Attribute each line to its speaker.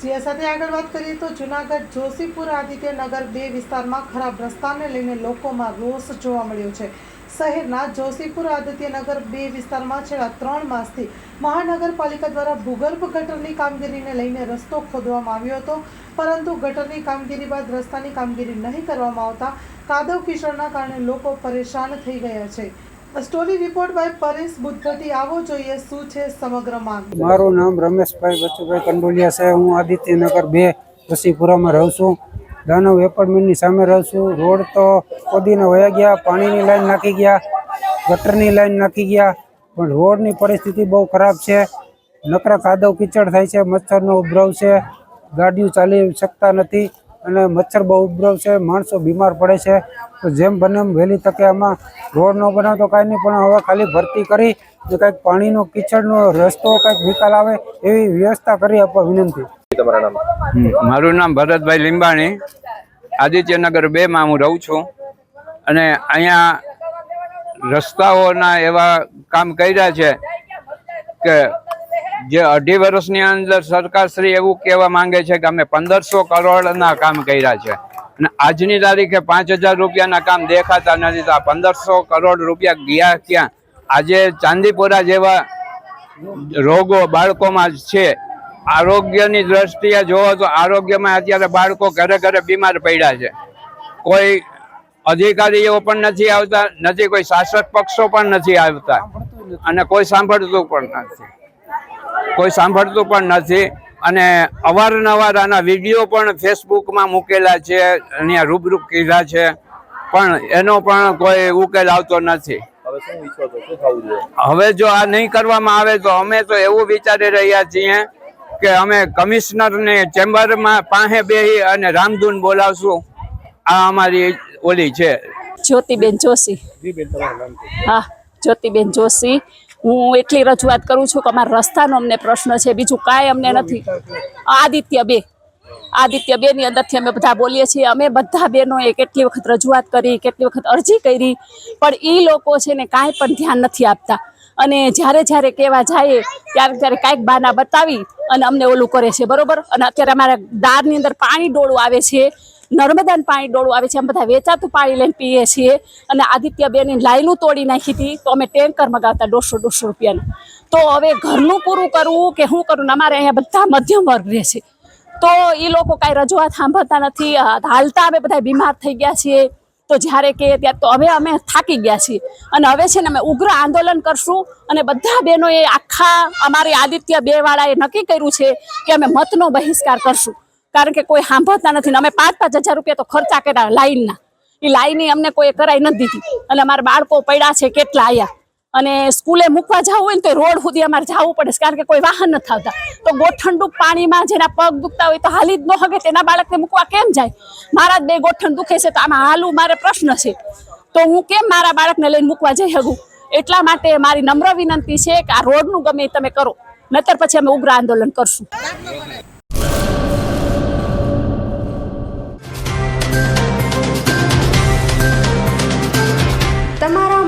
Speaker 1: સાથે આગળ વાત કરીએ તો જુનાગઢ, જોશીપુર, આદિત્યનગર બે વિસ્તારમાં ખરાબ રસ્તાને લઈને લોકોમાં રોષ જોવા મળ્યો છે. શહેરના જોશીપુર, આદિત્યનગર બે વિસ્તારમાં છેલ્લા ત્રણ માસથી મહાનગરપાલિકા દ્વારા ભૂગર્ભ ગટરની કામગીરીને લઈને રસ્તો ખોદવામાં આવ્યો હતો. પરંતુ ગટરની કામગીરી બાદ રસ્તાની કામગીરી નહીં કરવામાં આવતા કાદવ કિશોરના કારણે લોકો પરેશાન થઈ ગયા છે. સ્ટોરી રિપોર્ટ બાય પરેશ બુદ્ધટી આવો જોઈએ શું છે સમગ્ર માંગ
Speaker 2: મારું નામ રમેશભાઈ બચુભાઈ કંડોલિયા છે. હું આદિત્યનગર બે રસીપુરામાં રહું છું. દાનવ એપાર્ટમેન્ટની સામે રહું છું. રોડ તો ખોદીને વયા ગયા, પાણીની લાઈન નાખી ગયા, ગટરની લાઈન નાખી ગયા, પણ રોડની પરિસ્થિતિ બહુ ખરાબ છે. નકરા કાદવ કીચડ થાય છે, મચ્છરનો ઉપદ્રવ છે. ગાડીઓ ચાલી શકતા નથી. અને મચ્છર બહુ ઉપદ્રવ છે માણસો બીમાર પડે છે. તો જેમ બને એમ વહેલી તકે આમાં રોડ ન બનાવ તો કાંઈ નહીં પણ હવે ખાલી ભરતી કરી ને કંઈક પાણીનો કિચડનો રસ્તો કંઈક નિકાલ આવે એવી વ્યવસ્થા કરી આપવા વિનંતી.
Speaker 3: તમારા નામ?
Speaker 4: મારું નામ ભરતભાઈ લીંબાણી આદિત્યનગર બે માં હું રહું છું. અને અહીંયા રસ્તાઓના એવા કામ કર્યા છે કે જે અઢી વર્ષની અંદર સરકારશ્રી એવું કહેવા માંગે છે કે અમે પંદરસો કરોડના કામ કર્યા છે. અને આજની તારીખે પાંચ હજાર રૂપિયાના કામ દેખાતા નથી, તો આ પંદરસો કરોડ રૂપિયા ગયા ક્યાં? આજે ચાંદીપુરા જેવા રોગો બાળકોમાં છે. આરોગ્યની દ્રષ્ટિએ જોવો તો આરોગ્યમાં અત્યારે બાળકો ઘરે ઘરે બીમાર પડ્યા છે. કોઈ અધિકારીઓ પણ નથી આવતા, નથી કોઈ શાસક પક્ષો પણ નથી આવતા. અને કોઈ સાંભળતું પણ નથી. કોઈ સાંભળતું પણ નથી. અને અવારનવાર આના વીડિયો પણ ફેસબુકમાં મૂકેલા છે અહીંયા રૂબરૂ કીધા છે. પણ એનો પણ કોઈ ઉકેલ આવતો નથી.
Speaker 3: હવે
Speaker 4: જો આ નહીં કરવામાં આવે તો અમે તો એવું વિચારી રહ્યા છીએ કે અમે કમિશનરને ચેમ્બરમાં પાસે બેહી અને રામધૂન બોલાવશું. આ અમારી ઓલી છે.
Speaker 5: જ્યોતિબેન જોશી. હા જ્યોતિબેન જોશી. હું એટલી રજૂઆત કરું છું કે અમારા રસ્તાનો અમને પ્રશ્ન છે, બીજું કાંઈ અમને નથી. આદિત્ય બે, આદિત્ય બેની અંદરથી અમે બધા બોલીએ છીએ. અમે બધા બહેનોએ કેટલી વખત રજૂઆત કરી, કેટલી વખત અરજી કરી, પણ એ લોકો છે ને કાંઈ પણ ધ્યાન નથી આપતા. અને જ્યારે જ્યારે કહેવા જાય, ત્યારે ત્યારે કાંઈક બાના બતાવી અને અમને ઓલું કરે છે, બરોબર? અને અત્યારે અમારા દારની અંદર પાણી ડોળું આવે છે. નર્મદાનું પાણી ડોળું આવે છે અમે બધા વેચાતું પાણી લઈને પીએ છીએ. અને આદિત્યબેનની લાઈનું તોડી નાખી હતી, તો અમે ટેન્કર મગાવતા દોઢસો દોઢસો રૂપિયાનું. તો હવે ઘરનું પૂરું કરવું કે શું કરવું અમારે અહીંયા બધા મધ્યમ વર્ગ રહે છે. તો એ લોકો કાંઈ રજૂઆત સાંભળતા નથી. હાલતા અમે બધા બીમાર થઈ ગયા છીએ. તો જ્યારે કે ત્યારે તો હવે અમે થાકી ગયા છીએ. અને હવે છે ને અમે ઉગ્ર આંદોલન કરશું અને બધા બહેનોએ આખા અમારી આદિત્ય બેવાળાએ નક્કી કર્યું છે કે અમે મતનો બહિષ્કાર કરશું. કારણ કે કોઈ સાંભળતા નથી ને અમે પાંચ પાંચ હજાર રૂપિયા તો ખર્ચા કર્યા લાઈનના. એ લાઈનની અમને કોઈ કરાઈ નથી દીધી. અને અમારા બાળકો પડ્યા છે કેટલા આયા. અને સ્કૂલે મૂકવા જવું હોય ને તો રોડ સુધી અમારે જવું પડે કારણ કે કોઈ વાહન નથી આવતા. તો ગોઠણડું પાણીમાં જેના પગ દુખતા હોય તો હાલી જ ન હગે તેના બાળકને મૂકવા કેમ જાય? મારા બે ગોઠણ દુખે છે તો આમાં હાલું મારે પ્રશ્ન છે. તો હું કેમ મારા બાળકને લઈને મૂકવા જઈ શકું? એટલા માટે મારી નમ્ર વિનંતી છે કે આ રોડનું ગમે તમે કરો. નતર પછી અમે ઉગ્ર આંદોલન કરશું.